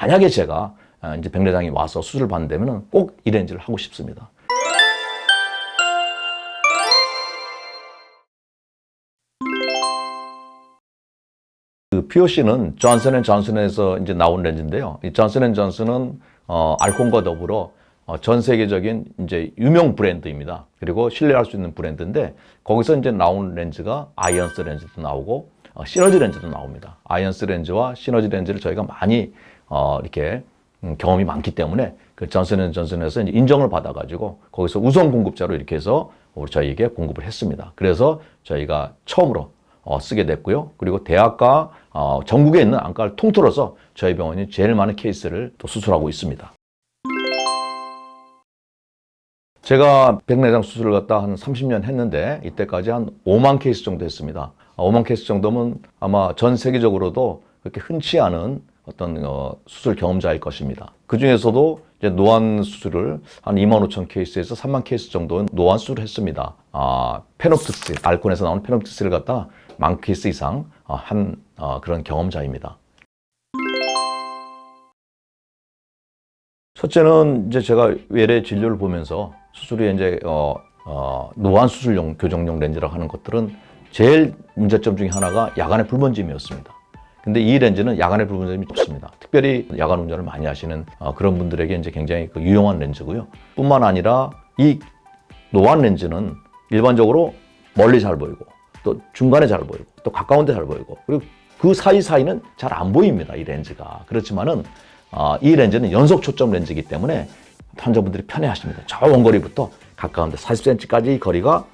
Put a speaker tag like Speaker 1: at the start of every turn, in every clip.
Speaker 1: 만약에 제가 아, 이제 백내장이 와서 수술을 받는다면 꼭 이 렌즈를 하고 싶습니다. 그 POC는 존슨 앤 존슨에서 이제 나온 렌즈인데요. 이 존슨 앤 존슨은 어, 알콘과 더불어 어, 전 세계적인 이제 유명 브랜드입니다. 그리고 신뢰할 수 있는 브랜드인데 거기서 이제 나온 렌즈가 아이언스 렌즈도 나오고 어, 시너지 렌즈도 나옵니다. 아이언스 렌즈와 시너지 렌즈를 저희가 많이 어, 이렇게 음, 경험이 많기 때문에 그 존슨앤존슨에서 이제 인정을 받아가지고 거기서 우선 공급자로 이렇게 해서 우리 저희에게 공급을 했습니다. 그래서 저희가 처음으로 어, 쓰게 됐고요. 그리고 대학과 어, 전국에 있는 안과를 통틀어서 저희 병원이 제일 많은 케이스를 또 수술하고 있습니다. 제가 백내장 수술을 갖다 한 30년 했는데 이때까지 한 5만 케이스 정도 했습니다. 아, 5만 케이스 정도면 아마 전 세계적으로도 그렇게 흔치 않은 어떤 어, 수술 경험자일 것입니다. 그 중에서도 이제 노안 수술을 한 2만 5천 케이스에서 3만 케이스 정도 노안 수술을 했습니다. 아, 페놉틱스, 알콘에서 나오는 페놉틱스를 갖다 만 케이스 이상 어, 한 어, 그런 경험자입니다. 첫째는 이제 제가 외래 진료를 보면서 수술이 이제 어, 어, 노안 수술용 교정용 렌즈라고 하는 것들은 제일 문제점 중에 하나가 야간의 불번짐이었습니다. 근데 이 렌즈는 야간의 불번짐이 없습니다. 특별히 야간 운전을 많이 하시는 어, 그런 분들에게 이제 굉장히 그 유용한 렌즈고요. 뿐만 아니라 이 노안 렌즈는 일반적으로 멀리 잘 보이고 또 중간에 잘 보이고 또 가까운 데 잘 보이고 그리고 그 사이 사이는 잘 안 보입니다. 이 렌즈가. 그렇지만은 어, 이 렌즈는 연속 초점 렌즈이기 때문에 환자분들이 편해하십니다. 저 원거리부터 가까운데 40cm까지 거리가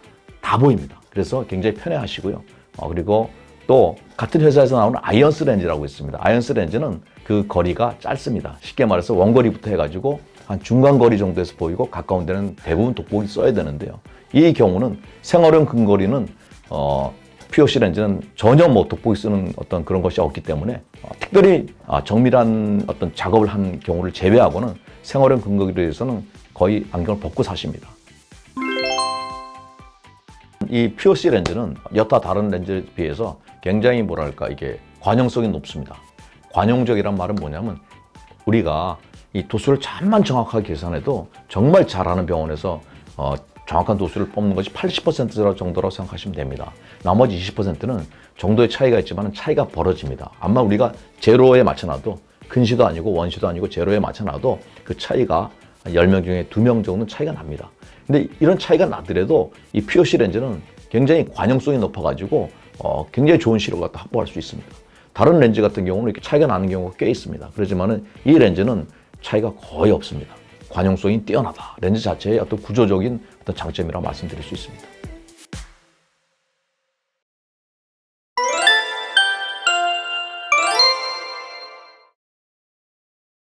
Speaker 1: 다 보입니다. 그래서 굉장히 편해하시고요. 어, 그리고 또 같은 회사에서 나오는 아이언스 렌즈라고 있습니다. 아이언스 렌즈는 그 거리가 짧습니다. 쉽게 말해서 원거리부터 해가지고 한 중간 거리 정도에서 보이고 가까운 데는 대부분 돋보기 써야 되는데요. 이 경우는 생활용 근거리는 어, POC 렌즈는 전혀 뭐 돋보기 쓰는 어떤 그런 것이 없기 때문에 어, 특별히 아, 정밀한 어떤 작업을 한 경우를 제외하고는 생활용 근거리에서는 거의 안경을 벗고 사십니다. 이 POC 렌즈는 여타 다른 렌즈에 비해서 굉장히 뭐랄까 이게 관용성이 높습니다. 관용적이란 말은 뭐냐면 우리가 이 도수를 잠만 정확하게 계산해도 정말 잘하는 병원에서 어, 정확한 도수를 뽑는 것이 80% 정도라고 생각하시면 됩니다. 나머지 20%는 정도의 차이가 있지만 차이가 벌어집니다. 아마 우리가 제로에 맞춰놔도 근시도 아니고 원시도 아니고 제로에 맞춰놔도 그 차이가 10명 중에 2명 정도는 차이가 납니다. 근데 이런 차이가 나더라도 이 POC 렌즈는 굉장히 관용성이 높아가지고 어, 굉장히 좋은 시력을 갖다 확보할 수 있습니다. 다른 렌즈 같은 경우는 이렇게 차이가 나는 경우가 꽤 있습니다. 그렇지만은 이 렌즈는 차이가 거의 없습니다. 관용성이 뛰어나다. 렌즈 자체의 어떤 구조적인 어떤 장점이라고 말씀드릴 수 있습니다.